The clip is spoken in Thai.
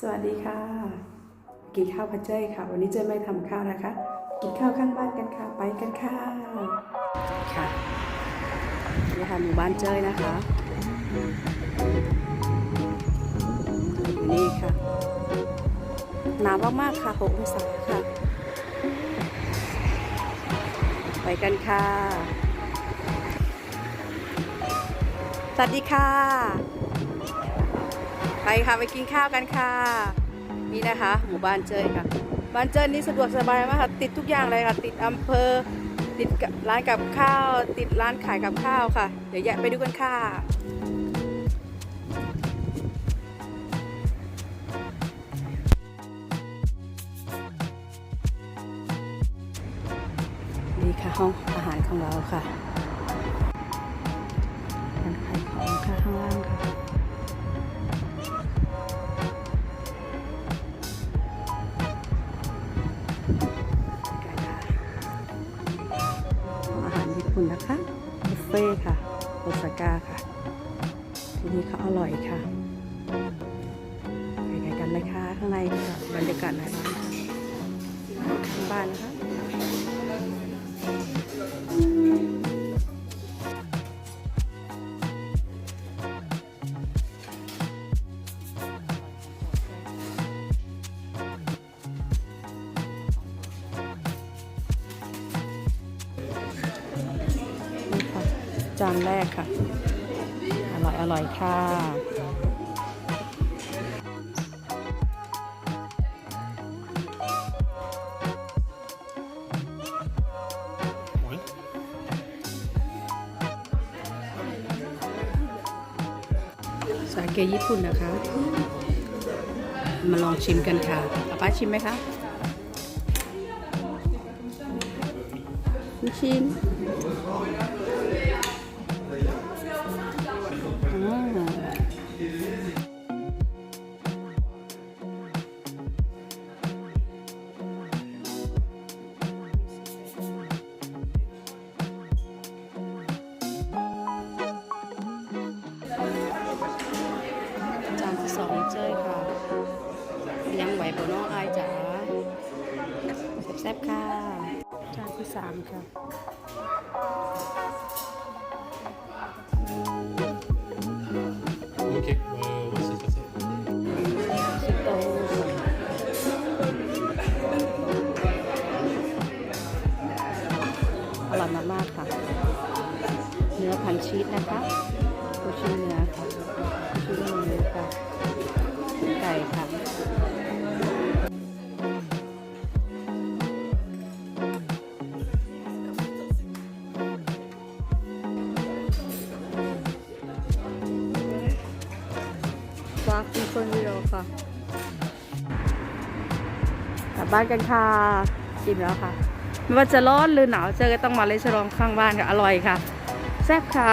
สวัสดีค่ะ กินข้าวพัดเจ้ยค่ะ วันนี้เจ้ยไม่ทำข้าวนะคะ กินข้าวข้างบ้านกันค่ะ ไปกันค่ะ ค่ะนี่ค่ะหมู่บ้านเจ้ยนะคะ นี่ค่ะ หนาวมากๆค่ะ6องศาค่ะ ไปกันค่ะ สวัสดีค่ะ ไปค่ะไปกินข้าวกันค่ะ นี่นะคะ หมู่บ้านเจยค่ะ บ้านเจยนี่สะดวกสบายมากค่ะ ติดทุกอย่างเลยค่ะ ติดอำเภอ ติดร้านกับข้าว ติดร้านขายกับข้าวค่ะ เดี๋ยวแยะไปดูกันค่ะนี่ค่ะห้องอาหารของเราค่ะ ปุ่นนะคะบุฟเฟ่ค่ะโอซาก้าค่ะ ที่นี่เขาอร่อยค่ะไปกันกันเลยค่ะข้างในค่ะบรรยากาศในร้าน จานแรกค่ะ อร่อยอร่อยค่ะสาเกญี่ปุ่นนะคะ มาลองชิมกันค่ะอาป้าชิมไหมคะชิม สองเจ้ยค่ะ ยังไหวบนน้องอายจ๋าแซ่บๆค่ะ จานที่สามค่ะ Ok, euh, ouais, c'est ça. ça. ชิโตอร่อยมากๆค่ะ เนื้อพันชีสนะคะลูกชิ้นเนื้อค่ะ วากินคนเดียวค่ะกลับบ้านกันค่ะกินแล้วค่ะ ไม่ว่าจะร้อนหรือหนาวเจอก็ต้องมาเลยฉลองข้างบ้านค่ะอร่อยค่ะ แซ่บค่ะ